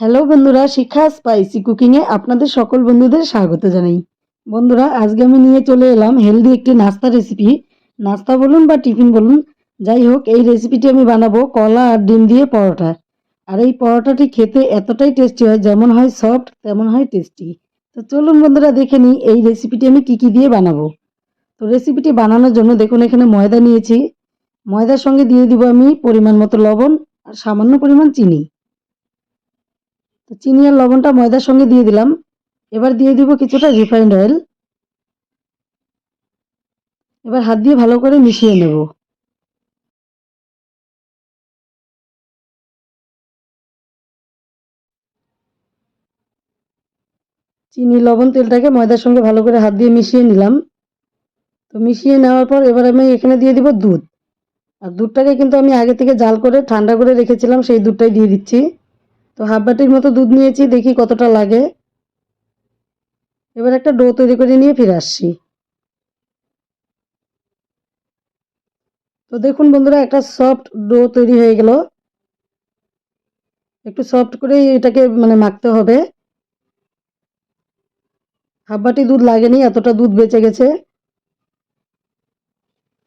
Hello বন্ধুরা, শিখা spicy কুকিংয়ে আপনাদের সকল বন্ধুদের স্বাগত জানাই। বন্ধুরা, আজকে আমি নিয়ে চলে এলাম হেলদি একটি নাস্তা রেসিপি নাস্তা বলুন বা টিফিন বলুন, যাই হোক, এই রেসিপিটি আমি বানাবো কলা আর ডিম দিয়ে পরোটা। আর এই পরোটাটি খেতে এতটাই টেস্টি হয়, যেমন হয় সফট তেমন হয় টেস্টি তো চলুন বন্ধুরা, দেখে নিই এই রেসিপিটি আমি কি কি দিয়ে বানাবো। তো রেসিপিটি বানানোর জন্য দেখুন, এখানে ময়দা নিয়েছি। ময়দার সঙ্গে দিয়ে দিব আমি পরিমাণ মতো লবণ আর সামান্য পরিমাণ চিনি। তো চিনি আর লবণটা ময়দার সঙ্গে দিয়ে দিলাম। এবার দিয়ে দিব কিছুটা রিফাইন্ড অয়েল। এবার হাত দিয়ে ভালো করে মিশিয়ে নেব। চিনি, লবণ, তেলটাকে ময়দার সঙ্গে ভালো করে হাত দিয়ে মিশিয়ে নিলাম। তো মিশিয়ে নেওয়ার পর এবার আমি এখানে দিয়ে দিব দুধ। আর দুধটাকে কিন্তু আমি আগে থেকে জাল করে ঠান্ডা করে রেখেছিলাম, সেই দুধটাই দিয়ে দিচ্ছি। তো হাফ বাটির মতো দুধ নিয়েছি, দেখি কতটা লাগে। এবার একটা ডো তৈরি করে নিয়ে ফিরে আসছি। তো দেখুন বন্ধুরা, একটা সফট ডো তৈরি হয়ে গেল। একটু সফট করে এটাকে মানে মাখতে হবে। হাফ বাটি দুধ লাগেনি, এতটা দুধ বেঁচে গেছে।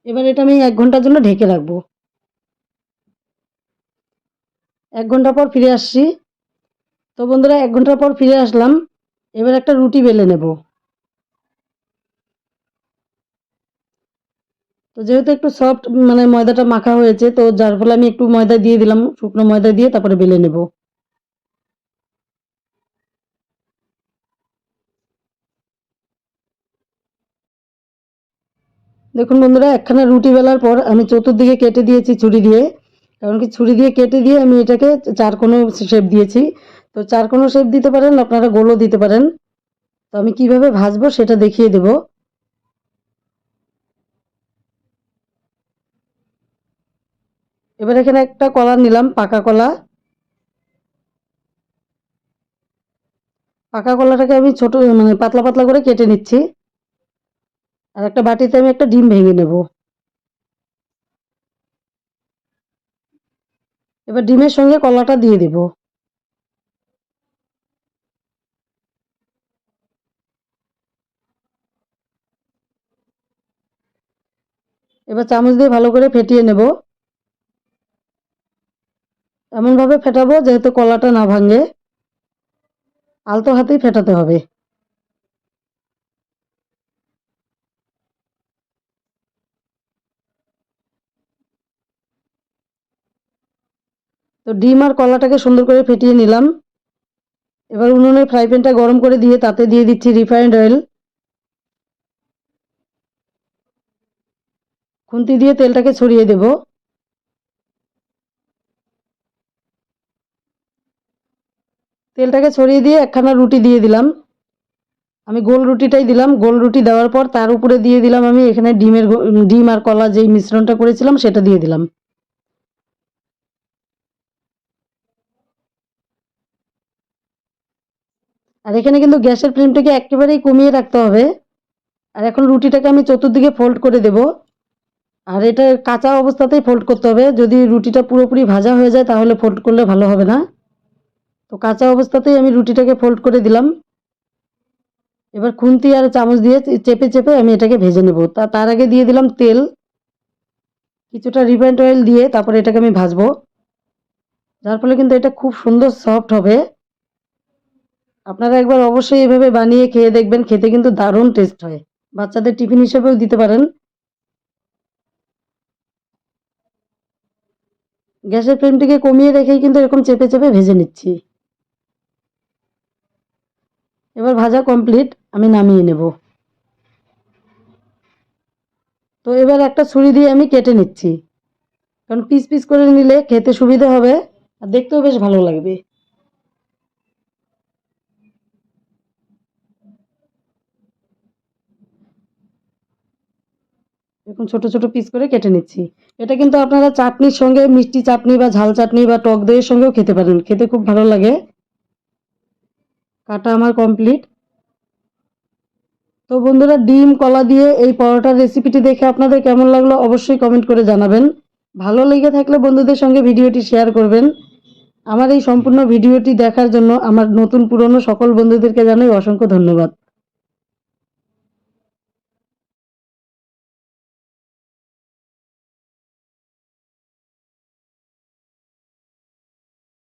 এবার এটা আমি এক ঘণ্টার জন্য ঢেকে রাখব। এক ঘণ্টা পর ফিরে আসছি। তো বন্ধুরা, এক ঘণ্টা পর ফিরে আসলাম। এবার একটা রুটি বেলে নেব। তো যেহেতু একটু সফট মানে ময়দাটা মাখা হয়েছে, তো যার ফলে আমি একটু ময়দা দিয়ে দিলাম, শুকনো ময়দা দিয়ে তারপরে বেলে নেব। দেখুন বন্ধুরা, একখানা রুটি বেলার পর আমি চতুর্দিকে কেটে দিয়েছি ছুরি দিয়ে। কারণ কি ছুরি দিয়ে কেটে দিয়ে আমি এটাকে চার কোনো শেপ দিয়েছি। তো চার কোনো শেপ দিতে পারেন, আপনারা গোলও দিতে পারেন। তো আমি কীভাবে ভাজবো সেটা দেখিয়ে দেব। এবার এখানে একটা কলা নিলাম, পাকা কলা। পাকা কলাটাকে আমি ছোট মানে পাতলা পাতলা করে কেটে নিচ্ছি। আর একটা বাটিতে আমি একটা ডিম ভেঙে নেব। এবার ডিমের সঙ্গে কলাটা দিয়ে দেব। এবার চামচ দিয়ে ভালো করে ফেটিয়ে নেব। এমনভাবে ফেটাবো যেহেতু কলাটা না ভাঙে। আলতো হাতেই ফেটাতে হবে। তো ডিম আর কলাটাকে সুন্দর করে ফেটিয়ে নিলাম। এবার উনুনে ফ্রাই প্যানটা গরম করে দিয়ে তাতে দিয়ে দিচ্ছি রিফাইন্ড অয়েল। খুন্তি দিয়ে তেলটাকে ছড়িয়ে দেব। তেলটাকে ছড়িয়ে দিয়ে একখানা রুটি দিয়ে দিলাম। আমি গোল রুটিটাই দিলাম। গোল রুটি দেওয়ার পর তার উপরে দিয়ে দিলাম আমি এখানে ডিমের ডিম আর কলা যেই মিশ্রণটা করেছিলাম সেটা দিয়ে দিলাম। আর এখানে কিন্তু গ্যাসের ফ্লেমটাকে একেবারেই কমিয়ে রাখতে হবে। আর এখন রুটিটাকে আমি চতুর্দিকে ফোল্ড করে দেব। আর এটা কাঁচা অবস্থাতেই ফোল্ড করতে হবে। যদি রুটিটা পুরোপুরি ভাজা হয়ে যায় তাহলে ফোল্ড করলে ভালো হবে না। তো কাঁচা অবস্থাতেই আমি রুটিটাকে ফোল্ড করে দিলাম। এবার খুন্তি আর চামচ দিয়ে চেপে চেপে আমি এটাকে ভেজে নেব। তা, তার আগে দিয়ে দিলাম তেল। কিছুটা রিফাইন্ড অয়েল দিয়ে তারপরে এটাকে আমি ভাজবো। যার ফলে কিন্তু এটা খুব সুন্দর সফট হবে। আপনারা একবার অবশ্যই এভাবে বানিয়ে খেয়ে দেখবেন, খেতে কিন্তু দারুণ টেস্ট হয়। বাচ্চাদের টিফিন হিসেবেও দিতে পারেন। গ্যাসের ফ্লেমটিকে কমিয়ে রেখেই কিন্তু এরকম চেপে চেপে ভেজে নিচ্ছি। এবার ভাজা কমপ্লিট আমি নামিয়ে নেব। তো এবার একটা ছুরি দিয়ে আমি কেটে নিচ্ছি। কারণ পিস পিস করে নিলে খেতে সুবিধা হবে, আর দেখতেও বেশ ভালো লাগবে। এরকম ছোট ছোট পিস করে কেটে নিচ্ছি। এটা কিন্তু আপনারা চাটনির সঙ্গে, মিষ্টি চাটনি বা ঝাল চাটনি বা টক দইয়ের সঙ্গেও খেতে পারেন। খেতে খুব ভালো লাগে। কাটা আমার কমপ্লিট তো বন্ধুরা, ডিম, কলা দিয়ে এই পরোটার রেসিপিটি দেখে আপনাদের কেমন লাগল অবশ্যই কমেন্ট করে জানাবেন। ভালো লেগে থাকলে বন্ধুদের সঙ্গে ভিডিওটি শেয়ার করবেন। আমার এই সম্পূর্ণ ভিডিওটি দেখার জন্য আমার নতুন পুরনো সকল বন্ধুদেরকে জানাই অসংখ্য ধন্যবাদ।